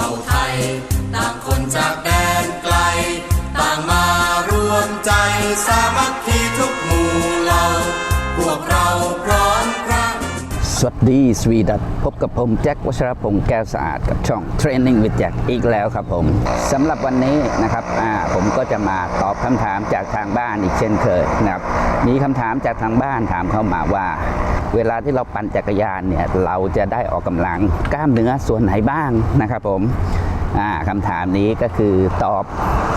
ผ่าไทยต่างคนจา สวัสดีสวีดัตพบกับผมแจ็ควัชรพงศ์แก้วสะอาดกับช่อง Training with Jack อีกแล้วครับผมสำหรับวันนี้นะครับผมก็จะมาตอบคำถามจากทางบ้านอีกเช่นเคยนะครับมีคำถามจากทางบ้านถามเข้ามาว่า เวลาที่เราปั่นจักรยานเนี่ยเราจะได้ออกกำลังกล้ามเนื้อส่วนไหนบ้างนะครับผม คำถามนี้ก็คือตอบ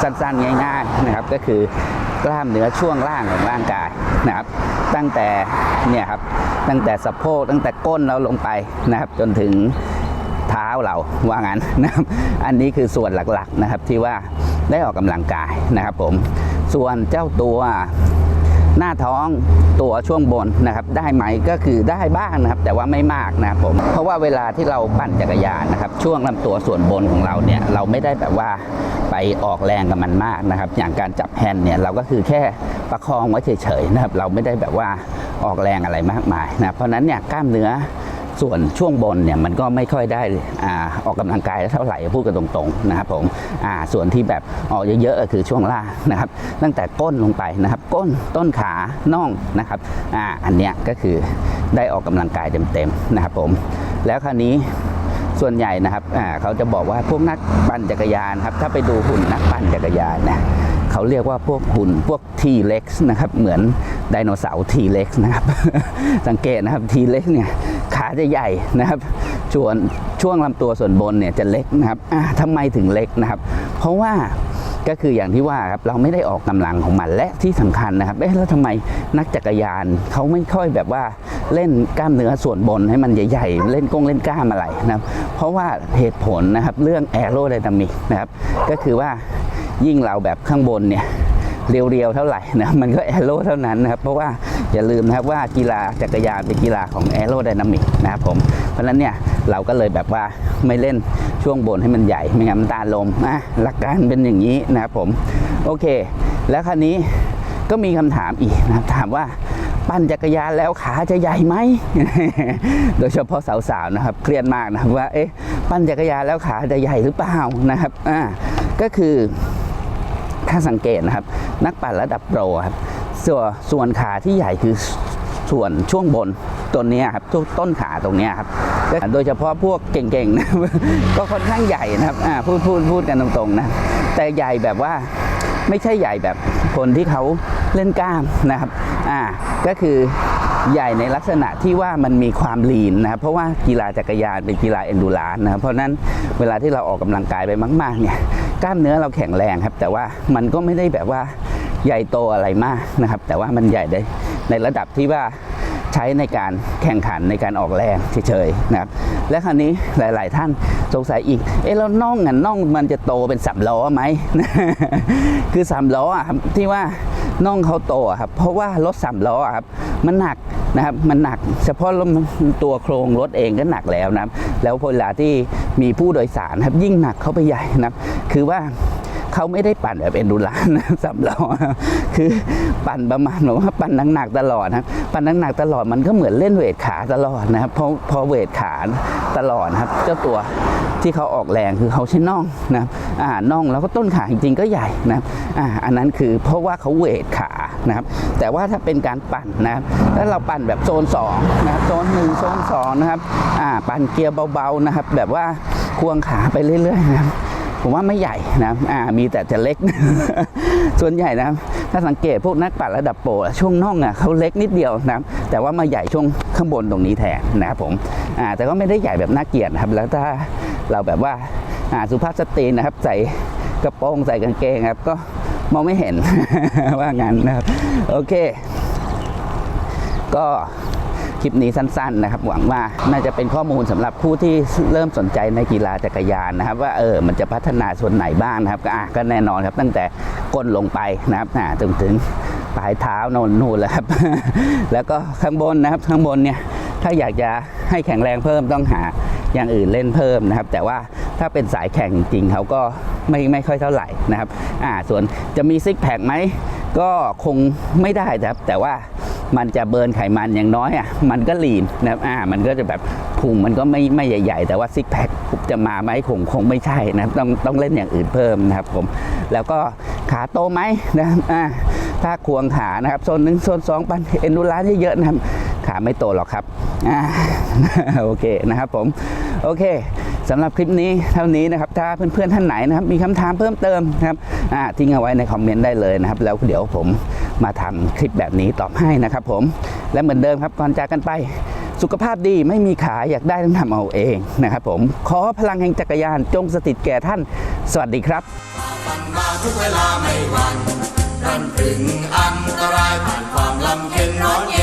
สั้นๆง่ายๆนะครับก็คือกล้ามเนื้อช่วงล่างของร่างกายนะครับ ตั้งแต่เนี่ยครับตั้งแต่สะโพกตั้งแต่ก้นเราลงไปนะครับ จนถึงเท้าเราว่างั้นนะครับอันนี้คือส่วนหลักๆนะครับที่ว่าได้ออกกำลังกายนะครับผมส่วนเจ้าตัว หน้าท้องตัวช่วงบนนะครับ ได้ไหมก็คือได้บ้างนะครับ แต่ว่าไม่มากนะครับผมเพราะว่าเวลาที่เราปั่นจักรยานนะครับ ช่วงลำตัวส่วนบนของเราเนี่ยเราไม่ได้แบบว่าไปออกแรงกับมันมากนะครับ อย่างการจับแฮนด์เนี่ยเราก็คือแค่ประคองไว้เฉยๆนะครับ เราไม่ได้แบบว่าออกแรงอะไรมากมายนะเพราะนั้นเนี่ยกล้ามเนื้อ ส่วนช่วงบนเนี่ยมันก็ไม่ค่อยได้อาออกกำลังกายเท่าไหร่พูดกันตรงๆนะครับผมอ่าส่วนที่แบบออกเยอะๆก็คือช่วงล่างนะครับ ตั้งแต่ก้นลงไปนะครับ ก้นต้นขาน่องนะครับอ่าอันเนี้ยก็คือได้ออกกำลังกายเต็มๆนะครับผมแล้วคราวนี้ส่วนใหญ่นะครับเขาจะบอกว่าพวกนักปั่นจักรยานครับถ้าไปดูหุ่นนักปั่นจักรยานเนี่ยเขาเรียกว่าพวกหุ่นพวก T-Rex นะครับเหมือนไดโนเสาร์ T-Rex นะครับสังเกตนะครับ T-Rex เนี่ย จะใหญ่นะครับส่วนช่วงลำตัวส่วนบนเนี่ยจะเล็กนะครับอ่าทำไมถึงเล็กนะครับ เพราะว่าก็คืออย่างที่ว่าครับเราไม่ได้ออกกำลังของมันและที่สำคัญนะครับเอ๊ะแล้วทำไมนักจักรยานเขาไม่ค่อยแบบว่าเล่นกล้ามเนื้อส่วนบนให้มันใหญ่ๆ เล่นกงเล่นกล้ามอะไรนะครับ เพราะว่าเหตุผลนะครับเรื่องแอโรไดนามิกนะครับก็คือว่ายิ่งเราแบบข้างบนเนี่ย เรียวๆเท่าไหร่นะมันก็แอโรเท่านั้นนะครับเพราะว่าอย่าลืมนะครับว่ากีฬาจักรยานเป็นกีฬาของแอโรไดนามิกนะครับผมเพราะนั้นเนี่ยเราก็เลยแบบว่าไม่เล่นช่วงบนให้มันใหญ่ไม่งั้นมันตาลมอะหลักการเป็นอย่างนี้นะครับผมโอเค แล้วคราวนี้ก็มีคำถามอีกนะครับถามว่าปั่นจักรยานแล้วขาจะใหญ่ไหม โดยเฉพาะสาวๆนะครับเครียดมากนะครับว่าเอ๊ะปั่นจักรยานแล้วขาจะใหญ่หรือเปล่านะครับอ่าก็คือถ้าสังเกตนะครับ นักปั่นระดับโปรครับส่วนส่วนขาที่ใหญ่คือส่วนช่วงบนตัวเนี้ยครับต้นขาตรงเนี้ยครับโดยเฉพาะพวกเก่งๆนะก็ค่อนข้างใหญ่นะครับอ่าพูดพูดพูดกันตรงๆนะแต่ใหญ่แบบว่าไม่ใช่ใหญ่แบบคนที่เขาเล่นกล้ามนะครับอ่าก็คือใหญ่ในลักษณะที่ว่ามันมีความลีนนะครับเพราะว่ากีฬาจักรยานเป็นกีฬาเอนดูรานนะครับเพราะฉะนั้นเวลาที่เราออกกำลังกายไปมาก ๆเนี่ยกล้ามเนื้อเราแข็งแรงครับ แต่ว่ามันก็ไม่ได้แบบว่า ใหญ่โตอะไรมากนะครับ แต่ว่ามันใหญ่ได้ในระดับที่ว่าใช้ในการแข่งขันในการออกแรงเฉยๆนะครับ และคราวนี้หลาย ๆ ท่านสงสัยอีก เอ๊ะแล้วน่องอะน่องมันจะโตเป็นสามล้อไหม คือสามล้ออะครับที่ว่าน่องเขาโตครับ เพราะว่ารถสามล้อครับ มันหนักนะครับมันหนักเฉพาะตัวโครงรถเองก็หนักแล้วนะครับ แล้วเวลาที่มีผู้โดยสารครับยิ่งหนักเข้าไปใหญ่นะครับ คือว่า เขาไม่ได้ปั่นแบบเอนดูรานนะสำล้อนะคือปั่นประมาณว่าปั่นหนักๆตลอดนะปั่นหนักๆตลอดมันก็เหมือนเล่นเวทขาตลอดนะครับเพราะพอเวทขาตลอดนะครับ เจ้าตัวที่เขาออกแรงคือเขาใช้น่องนะครับอ่าน่องแล้วก็ต้นขาจริงๆก็ใหญ่นะอ่าอันนั้นคือเพราะว่าเขาเวทขานะครับ แต่ว่าถ้าเป็นการปั่นนะครับแล้วเราปั่นแบบโซน2นะครับโซนหนึ่งโซนสองนะครับอ่าปั่นเกียร์เบาๆนะครับ แบบว่าควงขาไปเรื่อยๆนะครับ ผมว่าไม่ใหญ่นะอ่ามีแต่จะเล็ก ส่วนใหญ่นะถ้าสังเกตพวกนักปั่นระดับโปรช่วงน่องอะเขาเล็กนิดเดียวนะครับแต่ว่ามาใหญ่ช่วงข้างบนตรงนี้แทนนะครับผมอ่าแต่ก็ไม่ได้ใหญ่แบบน่าเกลียดครับ แล้วถ้าเราแบบว่าอ่าสุภาพสตรีนะครับใส่กระโปรงใส่กางเกงครับก็มองไม่เห็นว่างั้นนะครับ โอเค ก็ คลิปนี้สั้นๆนะครับหวังว่าน่าจะเป็นข้อมูลสำหรับผู้ที่เริ่มสนใจในกีฬาจักรยานนะครับ ว่าเออมันจะพัฒนาส่วนไหนบ้างนะครับก็อะก็แน่นอนครับตั้งแต่ก้นลงไปนะครับอ่าจนถึงปลายเท้าโนนนู่นแล้วครับ แล้วก็ข้างบนนะครับข้างบนเนี่ยถ้าอยากจะให้แข็งแรงเพิ่มต้องหาอย่างอื่นเล่นเพิ่มนะครับ แต่ว่าถ้าเป็นสายแข่งจริงเขาก็ไม่ไม่ค่อยเท่าไหร่นะครับอ่าส่วนจะมีซิกแพคไหมก็คงไม่ได้ครับแต่ว่า มันจะเบิร์นไขมันอย่างน้อยอะมันก็ลีนนะครับอ่ามันก็จะแบบผพุงมันก็ไม่ไม่ใหญ่ ๆ แต่ว่าซิกแพคจะมาไหมคงคงไม่ใช่นะครับต้องต้องเล่นอย่างอื่นเพิ่มนะครับผมแล้วก็ขาโตไหมนะครับอ่าถ้าควงขานะครับโซนหนึ่งโซนสองปันเอ็นดูร้านเยอะๆนะครับขาไม่โตหรอกครับอ่าโอเคนะครับผมโอเคสำหรับคลิปนี้เท่านี้นะครับ ถ้าเพื่อนๆท่านไหนนะครับ มีคำถามเพิ่มเติมนะครับอ่าทิ้งเอาไว้ในคอมเมนต์ได้เลยนะครับ แล้วเดี๋ยวผม มาทำคลิปแบบนี้ตอบให้นะครับผมและเหมือนเดิมครับก่อนจากกันไป สุขภาพดีไม่มีขาอยากได้ต้องทำเอาเองนะครับผมขอพลังแห่งจักรยานจงสถิตแก่ท่าน สวัสดีครับฝันมาทุกเวลาไม่วันรันถึงอันตรายผ่านความลำเค็ญร้อนเย็น